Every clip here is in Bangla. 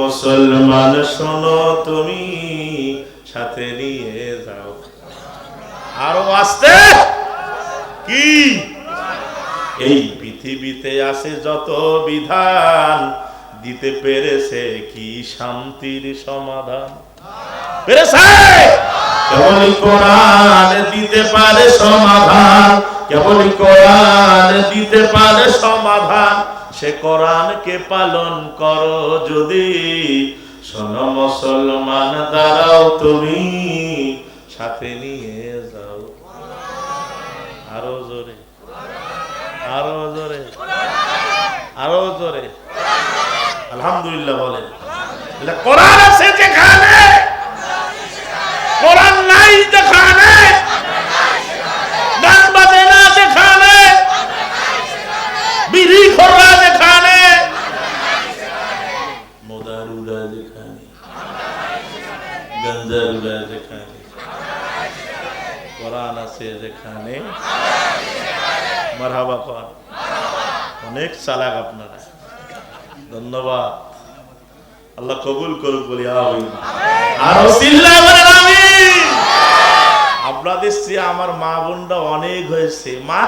মুসলমান, শোনো তুমি সাথে নিয়ে যাও। আরও আসতে? কি? এই পৃথিবীতে আছে যত বিধান, দিতে পেরেছে কি শান্তির সমাধান? কেবল কোরআন দিতে পারে সমাধান, কেবল কোরআন দিতে পারে সমাধান। সে কোরআনকে পালন করো যদি। শোনো মুসলমান দাঁড়াও তুমি সাথে নিয়ে যাও। আরও জোরে আরও জোরে আরও জোরে। আলহামদুলিল্লাহ বলেন। বলে, কোরআন আছে যেখানে কোরআন নাই যেখানে গান বাজে না যেখানে বিড়ি খোরা যেখানে মোদারুরা যেখানে গঞ্জারুরা যেখানে কোরআন আছে যেখানে মারহাবা কর অনেক চালাক আপনারা। ধন্যবাদ। আল্লাহ কবুল করুক বলি আপনাদের চেয়ে আমার মা বোনরা অনেক হয়েছে। মা,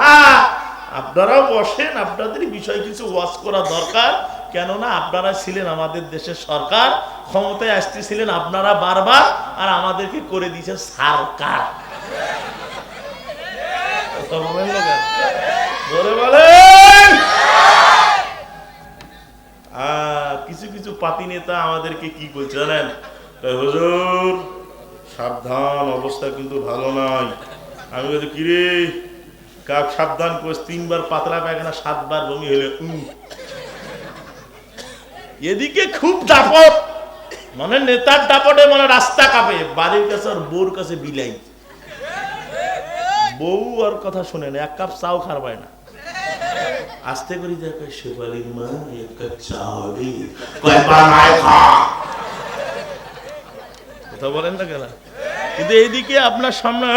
আপনারাও বসেন, আপনাদের বিষয় কিছু ওয়াজ করা দরকার। কেননা আপনারা ছিলেন আমাদের দেশের সরকার, ক্ষমতায় আসতেছিলেন, আপনারা বারবার, আর আমাদেরকে করে দিয়েছেন সরকার। কথা বলেন না কেন? জোরে বলেন! কিছু কিছু পাতি নেতা আমাদেরকে কি বলছে জানেন? হুজুর, সাবধান, অবস্থা কিন্তু ভালো নয়। আমি বলছি কিরে কাক সাবধান করিস? তিনবার পাতলা পায়খানা, সাতবার বমি হলে এদিকে খুব দাপট মানে নেতার দাপটে মানে রাস্তা কাঁপে, বাড়ির কাছে আর বউর কাছে বিলাই। বউ আর কথা শুনে না, এক কাপ চাও খারবায় না। আস্তে করে দেখো শেফালির মা, এক কাপ চা কথা বলেন না কেন? কিন্তু এইদিকে আপনার সামনে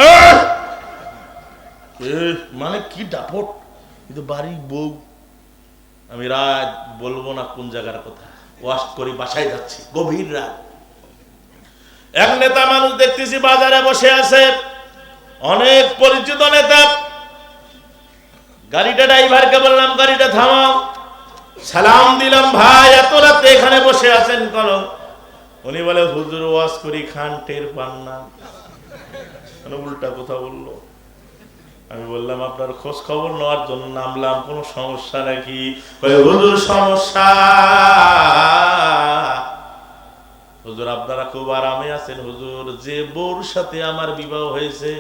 মানে কি ডাপট কিন্তু বাড়ির বউ, আমি রাত বলব না কোন জায়গার কথা। ওয়াশ করি, বাসায় যাচ্ছি, গভীর রাত। এক নেতা মানুষ দেখতেছি বাজারে বসে আছে। অনেক পরিচিত নেতা। গাড়িটা ড্রাইভারকে বললাম, গাড়িটা থামাও। সালাম দিলাম ভাই, এত রাতে এখানে বসে আছেন কেন? উনি বলে, হুজুর, ওয়াজ করি, খান টের পান না। উল্টা কথা বলল? আমি বললাম, আপনার খোঁজ খবর নেওয়ার জন্য নামলাম, কোনো সমস্যা নাকি? হুজুর, সমস্যা। হুজুর, আপনারা খুব আরামে আছেন হুজুর। যে বউর সাথে আমার বিবাহ হয়েছে,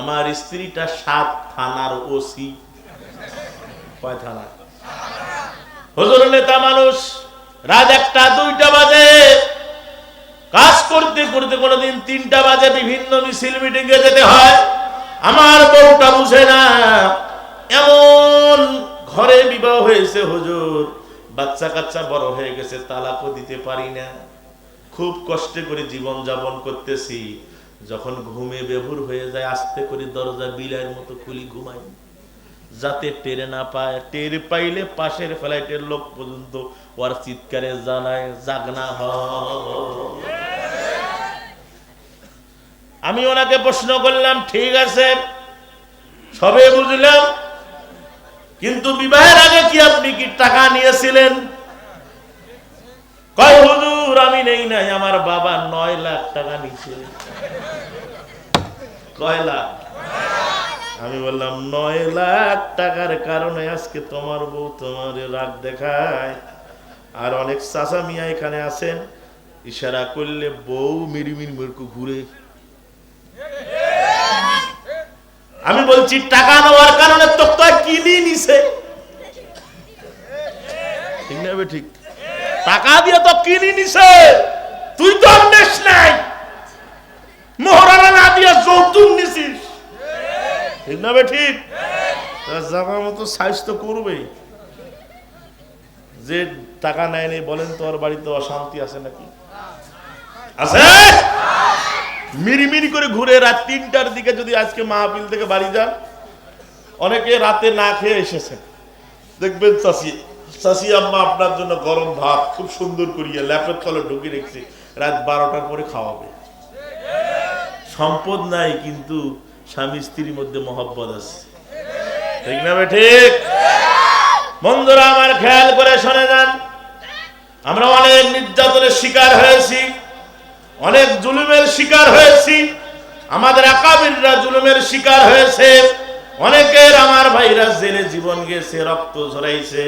আমার স্ত্রীটা সাত থানার ওসি। কয় থানা? হুজুর, নেতা মানুষ, রাত একটা, দুইটা বাজে। কাজ করতে করতে কোনোদিন তিনটা বাজে, বিভিন্ন মিছিল মিটিং এ যেতে হয়। আমার বউটা বুঝে না, এমন ঘরে বিবাহ হয়েছে হুজুর। বাচ্চা কাচ্চা বড় হয়ে গেছে, তালাকও দিতে পারি না। খুব কষ্টে করে জীবন যাপন করতেছি। যখন ঘুমে বেভুর হয়ে যায়, আস্তে করে দরজা বিলাইয়ের মতো খুলি ঘুমাই। যাতে টেরে না পায়, টের পাইলে পাশের ফ্লাইটের লোক পর্যন্ত ওর চিৎকারে জানায় জাগনা হ। আমি ওনাকে প্রশ্ন করলাম, ঠিক আছে, সবে বুঝলাম। কিন্তু বিবাহের আগে কি আপনি কি টাকা নিয়েছিলেন? কয়, হুজুর আমি নেই নাই, আমার বাবা নয় লাখ টাকা নিচ্ছে। কয় লাখ? আমি বললাম, নয় লাখ টাকার কারণে আজকে তোমার বউ তোমার রাগ দেখায়। আর অনেক চাচা মিয়া এখানে আছেন, ইশারা করলে বউ মিরিমির মুরকু ঘুরে। আমি বলছি, টাকা নেওয়ার কারণে তো তো কিনি নিছে। ঠিক না ঠিক? টাকা দিয়ে তো কিনি নিছে। তুই তো নেস নাই। মোহরানা না দিয়ে যৌতুক নিছিস। ঠিক না ঠিক তার জামা মতো সাইজ তো করবেই যে টাকা নেয় নেই, বলেন তো ওর বাড়িতে অশান্তি আছে নাকি? আছে? মিরিমিরি করে ঘুরে রাত তিনটার দিকে যদি আজকে মাহফিল থেকে বাড়ি যান, অনেকে রাতে না খেয়ে এসেছেন। দেখবেন চাষি চাষি আম্মা, আপনার জন্য গরম ভাত খুব সুন্দর করিয়া ল্যাপের তলে রাত বারোটার পরে খাওয়াবে। সম্পদ নাই, কিন্তু স্বামী স্ত্রীর মধ্যে মহব্বত আছে। ঠিক না ঠিক? বন্ধুরা, আমার খেয়াল করে শুনে যান। আমরা অনেক নির্যাতনের শিকার হয়েছি, অনেক জুলুমের শিকার হয়েছি। আমাদের আকাবিররা জুলুমের শিকার হয়েছে। অনেকের আমার ভাইরা জেলে জীবন গেছে, রক্ত ঝরাইছে।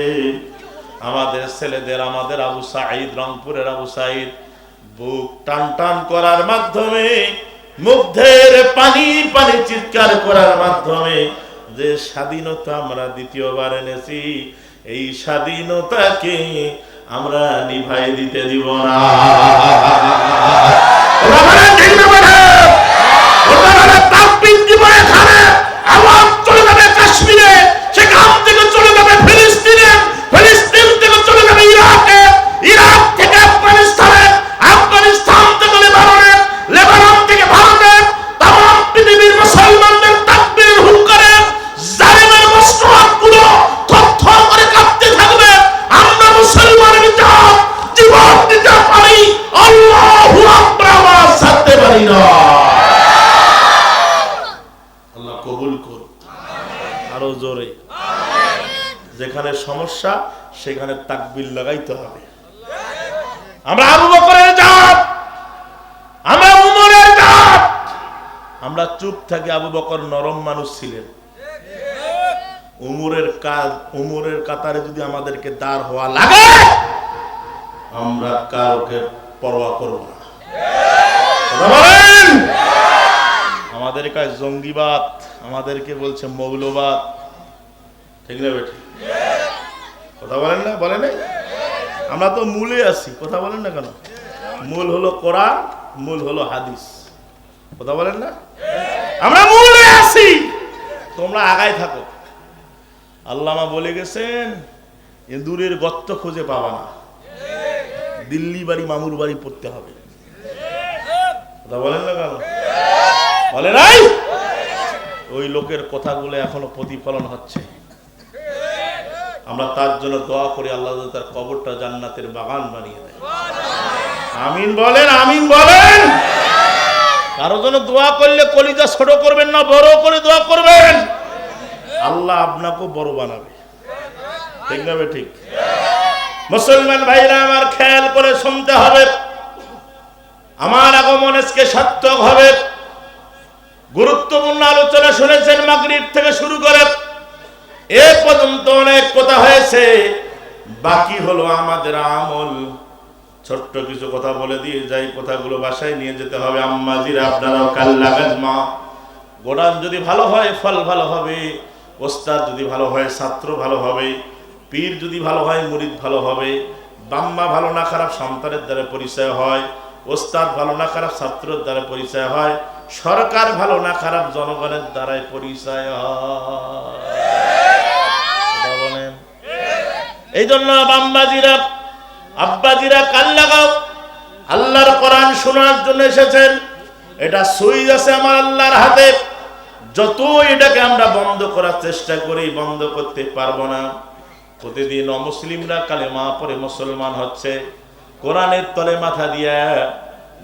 আমাদের ছেলেদের, আমাদের আবু সাঈদ, রংপুরের আবু সাঈদ, বুক টান টান করার মাধ্যমে, মুগ্ধের পানি পানি চিৎকার করার মাধ্যমে যে স্বাধীনতা আমরা দ্বিতীয়বার এনেছি, এই স্বাধীনতাকে আমরা নিভাই দিতে দিব না। সেখানে তাকবির লাগাইতে হবে। আমরা আবু বকরের জাত, আমরা উমরের জাত। আমরা চুপ থাকি আবু বকর নরম মানুষ ছিলেন। উমরের কাজ উমরের কাতারে যদি আমাদেরকে দাঁড় হওয়া লাগে, আমরা কাউকে পরোয়া করব না। আমাদের কাছে জঙ্গিবাদ, আমাদেরকে বলছে মৌলবাদ। ঠিক না বেঠি কথা বলেন না? বলেন? আমরা তো মূলে আছি। কথা বলেন না কেন? মূল হলো কোরআন, মূল হলো হাদিস। কথা বলেন না? আমরা মূলে আছি। তোমরা আগায় থাকো। আল্লামা বলে গেছেন দূরের গর্ত খুঁজে পাবা না। দিল্লি বাড়ি, মামুর বাড়ি পড়তে হবে। কথা বলেন না কেন? বলে নাই? ওই লোকের কথাগুলো এখনও প্রতিফলন হচ্ছে। আমরা তার জন্য দোয়া করি, আল্লাহ তার কবরটা জান্নাতের বাগান বানিয়ে দেয়। আমিন বলেন আমিন বলেন। কারও জন্য দোয়া করলে কলিজা ছোট করবেন না, বড় করে দোয়া করবেন। আল্লাহ আপনাকেও বড় বানাবে। ঠিক না ঠিক? মুসলমান ভাইরা, আমার খেয়াল করে শুনতে হবে। আমার আগমন সার্থক হবে। গুরুত্বপূর্ণ আলোচনা শুনেছেন মাগরিব থেকে শুরু করে। এ পর্যন্ত অনেক কথা হয়েছে। বাকি হলো আমাদের আমল। ছোট্ট কিছু কথা বলে দিয়ে যাই, কথাগুলো বাসায় নিয়ে যেতে হবে। আপনারাও গোডান যদি ভালো হয়, ফল ভালো হবে, ওস্তাদ যদি ভালো হয়, ছাত্র ভালো হবে, পীর যদি ভালো হয়, মুরিদ ভালো হবে, বাম্মা ভালো না খারাপ সন্তানের দ্বারা পরিচয় হয়, ওস্তাদ ভালো না খারাপ ছাত্রের দ্বারা পরিচয় হয়, সরকার ভালো না খারাপ জনগণের দ্বারাই পরিচয় হয়। এই জন্য বাম্বাজিরা, আব্বাজিরা কাল লাগাও। আল্লাহর কোরআন শোনার জন্য এসেছেন। এটা সুইচ আছে আমার আল্লাহর হাতে। যত এটাকে আমরা বন্ধ করার চেষ্টা করি, বন্ধ করতে পারব না। প্রতিদিন অমুসলিমরা কালেমা পরে মুসলমান হচ্ছে। কোরআনের তলে মাথা দিয়া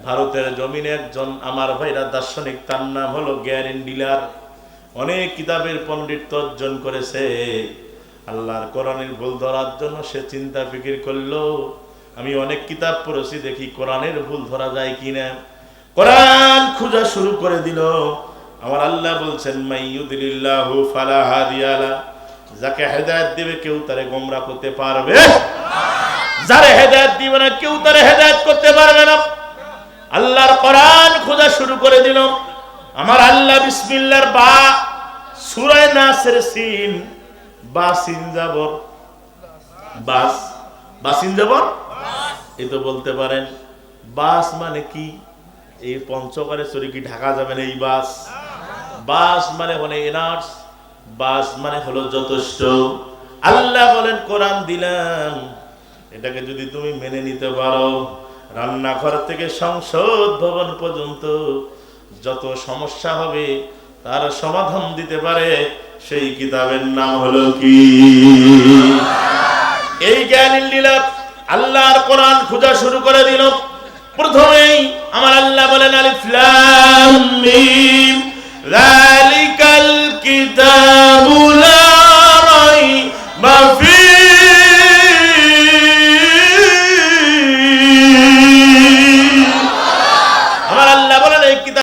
ভারতের জমিনে একজন আমার ভাইরা দার্শনিক, তার নাম হলো গ্যারেন ডিলার। অনেক কিতাবের পণ্ডিত অর্জন করেছে। আল্লাহর কোরআনের ভুল ধরার জন্য সে চিন্তা ফিকির করল। আমি অনেক কিতাব পড়েছি, দেখি কোরআনের ভুল ধরা যায় কিনা। কোরআন খোঁজা শুরু করে দিল। আমার আল্লাহ বলছেন যাকে হেদায়েত দিবে, কেউ তারে গোমরা করতে পারবে যারে হেদায়েত দিবে না, কেউ তারে হেদায়েত করতে পারবে না। আল্লাহর কোরআন খোঁজা শুরু করে দিল। আমার আল্লাহ বিসমিল্লাহর বা সূরা নাসের সিন বা সিন যাবর বাস? বাসিন যাবর এই তো বলতে পারেন বাস মানে কি? এই পঞ্চকারে চুরি কি ঢাকা যাবে না এই বাস? বাস মানে হলো এনার্স বাস মানে হলো যথেষ্ট। আল্লাহ বলেন কোরআন দিলাম। এটাকে যদি তুমি মেনে নিতে পারো রান্নাঘর থেকে সংসদ ভবন পর্যন্ত যত সমস্যা হবে তার সমাধান দিতে পারে। সেই কিতাবের নাম হলো কি? এই জ্ঞানের লীলা আল্লাহর কোরআন খোঁজা শুরু করে দিল। প্রথমেই আমার আল্লাহ বলেন, আলিফ লাম মিম। যালিকাল কিতাবুল